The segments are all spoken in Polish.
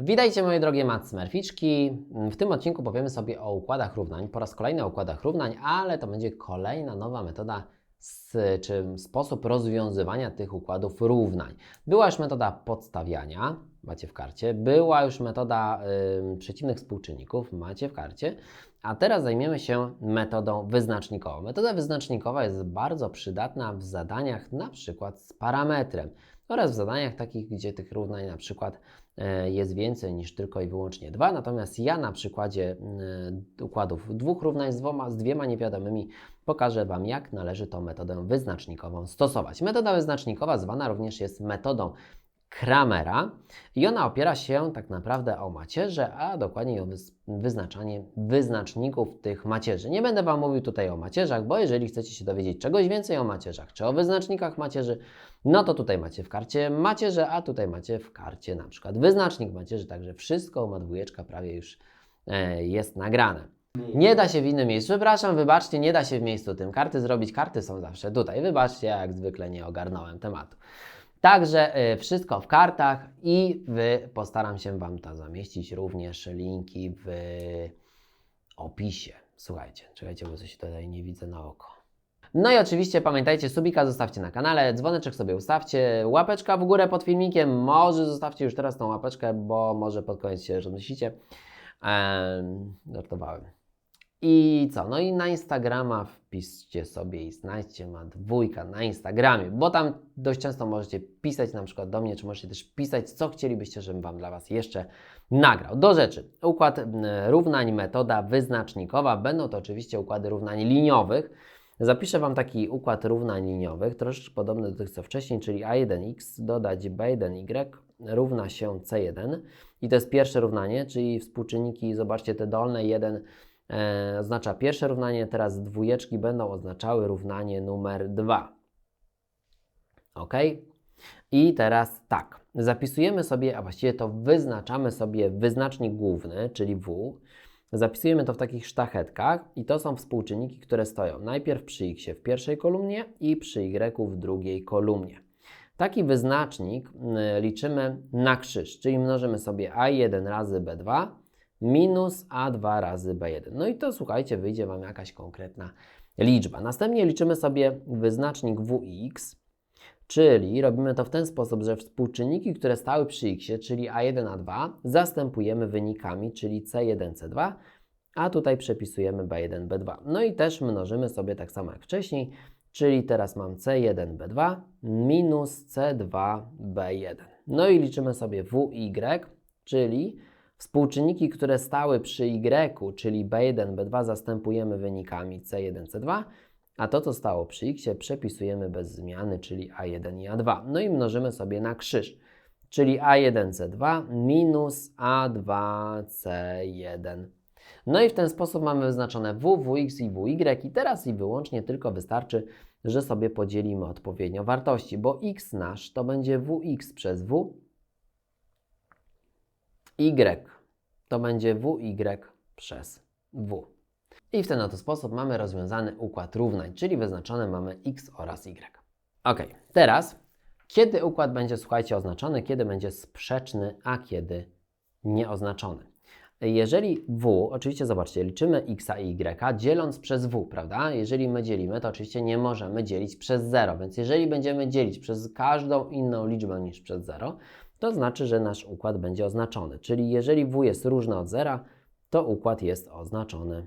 Witajcie moje drogie matsmerficzki. W tym odcinku powiemy sobie o układach równań, po raz kolejny o układach równań, ale to będzie kolejna nowa metoda z, czy sposób rozwiązywania tych układów równań. Była już metoda podstawiania, macie w karcie, była już metoda y, przeciwnych współczynników, macie w karcie, a teraz zajmiemy się metodą wyznacznikową. Metoda wyznacznikowa jest bardzo przydatna w zadaniach na przykład z parametrem oraz w zadaniach takich, gdzie tych równań na przykład jest więcej niż tylko i wyłącznie dwa. Natomiast ja na przykładzie e, układów dwóch równań z, dwoma, z dwiema niewiadomymi pokażę Wam, jak należy tą metodę wyznacznikową stosować. Metoda wyznacznikowa zwana również jest metodą Kramera i ona opiera się tak naprawdę o macierze, a dokładniej o wyznaczanie wyznaczników tych macierzy. Nie będę Wam mówił tutaj o macierzach, bo jeżeli chcecie się dowiedzieć czegoś więcej o macierzach czy o wyznacznikach macierzy, no to tutaj macie w karcie macierze, a tutaj macie w karcie na przykład wyznacznik macierzy, także wszystko ma dwójeczka prawie już e, jest nagrane. Nie da się w innym miejscu. Przepraszam, wybaczcie, nie da się w miejscu tym karty zrobić. Karty są zawsze tutaj. Wybaczcie, jak zwykle nie ogarnąłem tematu. Także y, wszystko w kartach i w, postaram się Wam to zamieścić również linki w opisie. Słuchajcie, czekajcie, bo coś tutaj nie widzę na oko. No i oczywiście pamiętajcie, subika zostawcie na kanale, dzwoneczek sobie ustawcie, łapeczka w górę pod filmikiem, może zostawcie już teraz tą łapeczkę, bo może pod koniec się rozmyślicie. Eee, żartowałem. I co? No i na Instagrama wpiszcie sobie i znajdźcie ma dwójka na Instagramie, bo tam dość często możecie pisać na przykład do mnie, czy możecie też pisać, co chcielibyście, żebym Wam dla Was jeszcze nagrał. Do rzeczy. Układ równań, metoda wyznacznikowa. Będą to oczywiście układy równań liniowych. Zapiszę Wam taki układ równań liniowych, troszeczkę podobny do tych co wcześniej, czyli a1x dodać b1y równa się c1. I to jest pierwsze równanie, czyli współczynniki, zobaczcie te dolne, 1 e, oznacza pierwsze równanie, teraz dwójeczki będą oznaczały równanie numer 2. Ok? I teraz tak, zapisujemy sobie, a właściwie to wyznaczamy sobie wyznacznik główny, czyli W. Zapisujemy to w takich sztachetkach i to są współczynniki, które stoją najpierw przy x w pierwszej kolumnie i przy y w drugiej kolumnie. Taki wyznacznik y, liczymy na krzyż, czyli mnożymy sobie a1 razy b2 minus A2 razy B1. No i to słuchajcie, wyjdzie Wam jakaś konkretna liczba. Następnie liczymy sobie wyznacznik WX, czyli robimy to w ten sposób, że współczynniki, które stały przy x, czyli A1, A2, zastępujemy wynikami, czyli C1, C2, a tutaj przepisujemy B1, B2. No i też mnożymy sobie tak samo jak wcześniej, czyli teraz mam C1, B2 minus C2, B1. No i liczymy sobie WY, czyli Współczynniki, które stały przy y, czyli b1, b2 zastępujemy wynikami c1, c2, a to, co stało przy x, przepisujemy bez zmiany, czyli a1 i a2. No i mnożymy sobie na krzyż, czyli a1c2 minus a2c1. No i w ten sposób mamy wyznaczone w, wx i wy i teraz i wyłącznie tylko wystarczy, że sobie podzielimy odpowiednio wartości, bo x nasz to będzie wx przez w, y to będzie wy przez w. I w ten oto sposób mamy rozwiązany układ równań, czyli wyznaczone mamy x oraz y. Ok, teraz kiedy układ będzie, słuchajcie, oznaczony, kiedy będzie sprzeczny, a kiedy nieoznaczony. Jeżeli w, oczywiście zobaczcie, liczymy x i y dzieląc przez w, prawda? Jeżeli my dzielimy, to oczywiście nie możemy dzielić przez 0, więc jeżeli będziemy dzielić przez każdą inną liczbę niż przez 0, to znaczy, że nasz układ będzie oznaczony. Czyli jeżeli W jest różny od zera, to układ jest oznaczony.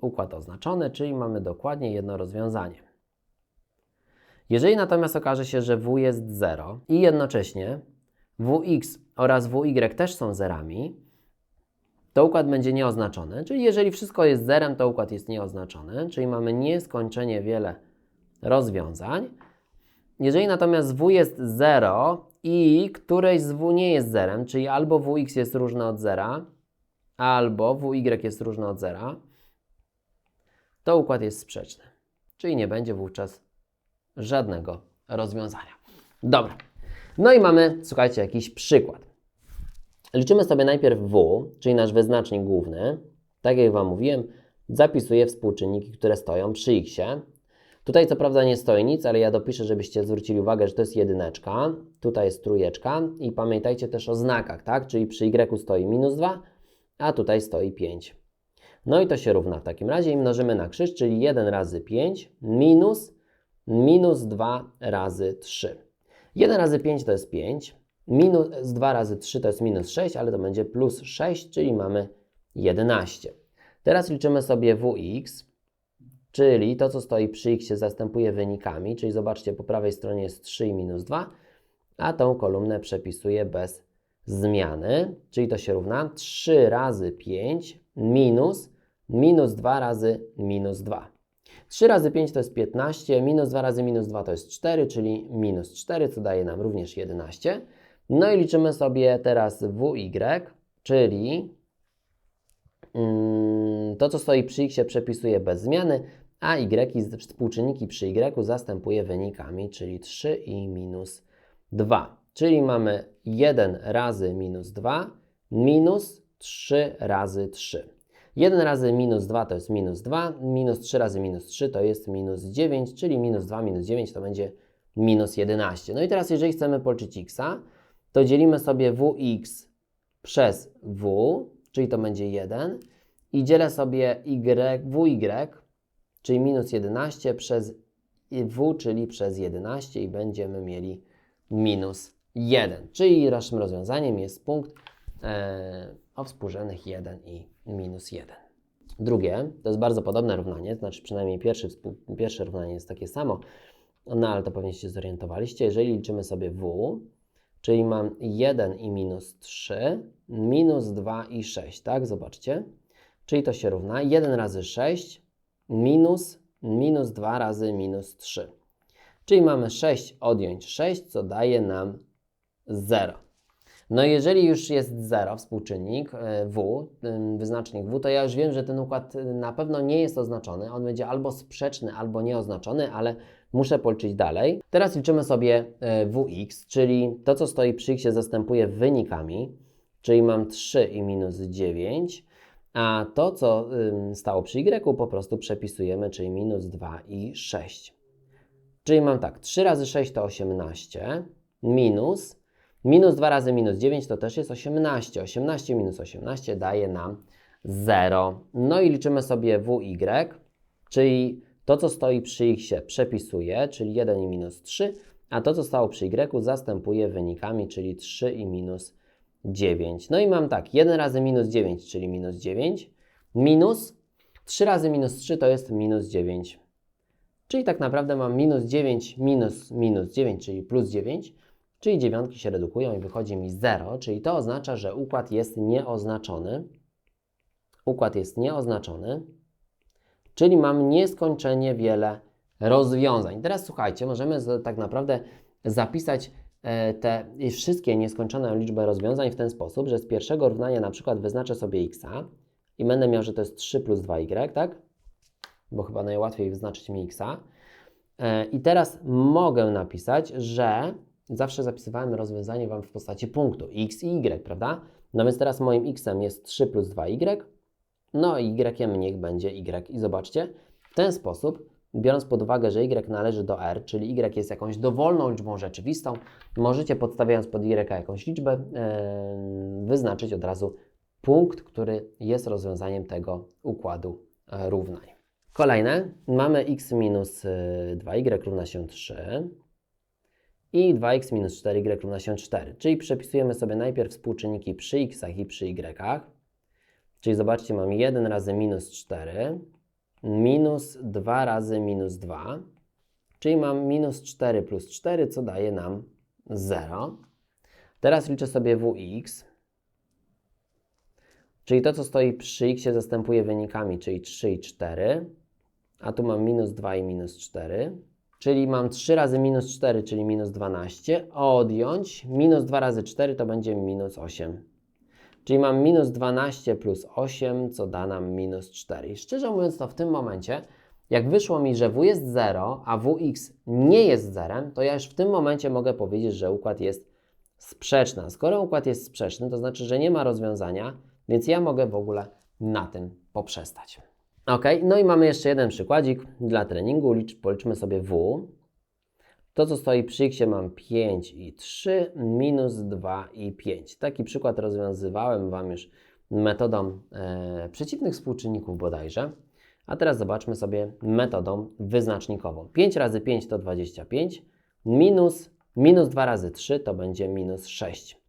Układ oznaczony, czyli mamy dokładnie jedno rozwiązanie. Jeżeli natomiast okaże się, że W jest 0 i jednocześnie Wx oraz Wy też są zerami, to układ będzie nieoznaczony. Czyli jeżeli wszystko jest zerem, to układ jest nieoznaczony, czyli mamy nieskończenie wiele rozwiązań. Jeżeli natomiast W jest 0 i któreś z W nie jest zerem, czyli albo Wx jest różne od zera, albo Wy jest różne od zera, to układ jest sprzeczny. Czyli nie będzie wówczas żadnego rozwiązania. Dobra. No i mamy, słuchajcie, jakiś przykład. Liczymy sobie najpierw W, czyli nasz wyznacznik główny. Tak jak Wam mówiłem, zapisuję współczynniki, które stoją przy x Tutaj co prawda nie stoi nic, ale ja dopiszę, żebyście zwrócili uwagę, że to jest jedyneczka, tutaj jest trójeczka i pamiętajcie też o znakach, tak? Czyli przy y stoi minus 2, a tutaj stoi 5. No i to się równa w takim razie i mnożymy na krzyż, czyli 1 razy 5 minus minus 2 razy 3. 1 razy 5 to jest 5, minus 2 razy 3 to jest minus 6, ale to będzie plus 6, czyli mamy 11. Teraz liczymy sobie Wx, czyli to, co stoi przy x zastępuje wynikami, czyli zobaczcie, po prawej stronie jest 3 i minus 2, a tą kolumnę przepisuję bez zmiany, czyli to się równa 3 razy 5 minus minus 2 razy minus 2. 3 razy 5 to jest 15, minus 2 razy minus 2 to jest 4, czyli minus 4, co daje nam również 11. No i liczymy sobie teraz WY, czyli to, co stoi przy x przepisuje bez zmiany, a y, współczynniki przy y zastępuje wynikami, czyli 3 i minus 2. Czyli mamy 1 razy minus 2 minus 3 razy 3. 1 razy minus 2 to jest minus 2, minus 3 razy minus 3 to jest minus 9, czyli minus 2 minus 9 to będzie minus 11. No i teraz jeżeli chcemy policzyć x, to dzielimy sobie wx przez w, czyli to będzie 1 i dzielę sobie y, wy, czyli minus 11 przez w, czyli przez 11 i będziemy mieli minus 1. Czyli naszym rozwiązaniem jest punkt e, o współrzędnych 1 i minus 1. Drugie, to jest bardzo podobne równanie, znaczy przynajmniej pierwszy, pierwsze równanie jest takie samo, no ale to pewnie się zorientowaliście. Jeżeli liczymy sobie w, czyli mam 1 i minus 3, minus 2 i 6, tak? Zobaczcie. Czyli to się równa 1 razy 6 minus, minus 2 razy minus 3. Czyli mamy 6 odjąć 6, co daje nam 0. No jeżeli już jest 0 współczynnik e, W, wyznacznik W, to ja już wiem, że ten układ e, na pewno nie jest oznaczony. On będzie albo sprzeczny, albo nieoznaczony, ale muszę policzyć dalej. Teraz liczymy sobie e, Wx, czyli to, co stoi przy x zastępuje wynikami, czyli mam 3 i minus 9, a to, co stało przy y, po prostu przepisujemy, czyli minus 2 i 6. Czyli mam tak, 3 razy 6 to 18, minus Minus 2 razy minus 9 to też jest 18. 18 minus 18 daje nam 0. No i liczymy sobie WY, czyli to, co stoi przy x przepisuje, czyli 1 i minus 3, a to, co stało przy y zastępuje wynikami, czyli 3 i minus 9. No i mam tak, 1 razy minus 9, czyli minus 9, minus 3 razy minus 3 to jest minus 9. Czyli tak naprawdę mam minus 9 minus minus 9, czyli plus 9, czyli dziewiątki się redukują i wychodzi mi 0, czyli to oznacza, że układ jest nieoznaczony. Układ jest nieoznaczony, czyli mam nieskończenie wiele rozwiązań. Teraz słuchajcie, możemy tak naprawdę zapisać te wszystkie nieskończone liczby rozwiązań w ten sposób, że z pierwszego równania na przykład wyznaczę sobie x i będę miał, że to jest 3 plus 2y, tak? Bo chyba najłatwiej wyznaczyć mi x. E, I teraz mogę napisać, że zawsze zapisywałem rozwiązanie Wam w postaci punktu x i y, prawda? No więc teraz moim x jest 3 plus 2y, no i y niech będzie y. I zobaczcie, w ten sposób, biorąc pod uwagę, że y należy do r, czyli y jest jakąś dowolną liczbą rzeczywistą, możecie podstawiając pod y jakąś liczbę, wyznaczyć od razu punkt, który jest rozwiązaniem tego układu e, równań. Kolejne, mamy x minus 2y e, równa się 3 i 2x minus 4y równa się 4. Czyli przepisujemy sobie najpierw współczynniki przy x i przy y. Czyli zobaczcie, mam 1 razy minus 4 minus 2 razy minus 2. Czyli mam minus 4 plus 4, co daje nam 0. Teraz liczę sobie wx. Czyli to, co stoi przy x zastępuje wynikami, czyli 3 i 4. A tu mam minus 2 i minus 4 czyli mam 3 razy minus 4, czyli minus 12, odjąć minus 2 razy 4 to będzie minus 8. Czyli mam minus 12 plus 8, co da nam minus 4. I szczerze mówiąc, to w tym momencie, jak wyszło mi, że w jest 0, a wx nie jest zerem, to ja już w tym momencie mogę powiedzieć, że układ jest sprzeczny. Skoro układ jest sprzeczny, to znaczy, że nie ma rozwiązania, więc ja mogę w ogóle na tym poprzestać. Ok, no i mamy jeszcze jeden przykładzik dla treningu. Licz, policzmy sobie W. To, co stoi przy x mam 5 i 3, minus 2 i 5. Taki przykład rozwiązywałem Wam już metodą e, przeciwnych współczynników bodajże. A teraz zobaczmy sobie metodą wyznacznikową. 5 razy 5 to 25, minus, minus 2 razy 3 to będzie minus 6.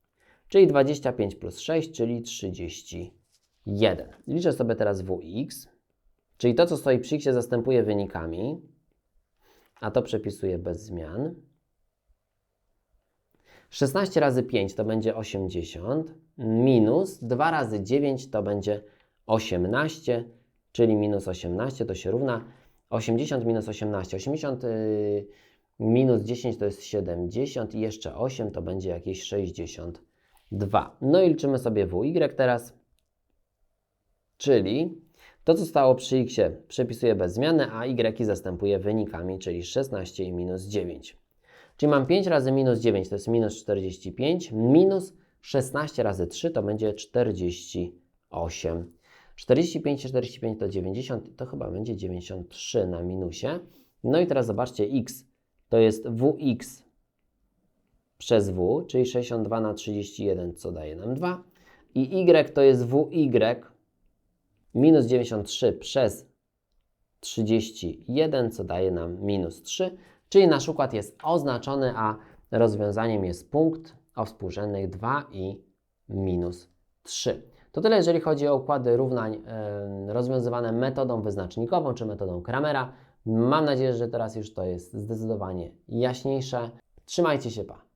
Czyli 25 plus 6, czyli 31. Liczę sobie teraz WX, czyli to, co stoi przy x zastępuję wynikami, a to przepisuję bez zmian. 16 razy 5 to będzie 80, minus 2 razy 9 to będzie 18, czyli minus 18 to się równa 80 minus 18. 80 yy, minus 10 to jest 70 i jeszcze 8 to będzie jakieś 62. No i liczymy sobie WY teraz, czyli to, co stało przy x przepisuję bez zmiany, a y zastępuję wynikami, czyli 16 i minus 9. Czyli mam 5 razy minus 9 to jest minus 45, minus 16 razy 3 to będzie 48. 45 i 45 to 90, to chyba będzie 93 na minusie. No i teraz zobaczcie, x to jest wx przez w, czyli 62 na 31, co daje nam 2. I y to jest wy minus 93 przez 31, co daje nam minus 3. Czyli nasz układ jest oznaczony, a rozwiązaniem jest punkt o współrzędnych 2 i minus 3. To tyle, jeżeli chodzi o układy równań yy, rozwiązywane metodą wyznacznikową czy metodą Kramera. Mam nadzieję, że teraz już to jest zdecydowanie jaśniejsze. Trzymajcie się, pa!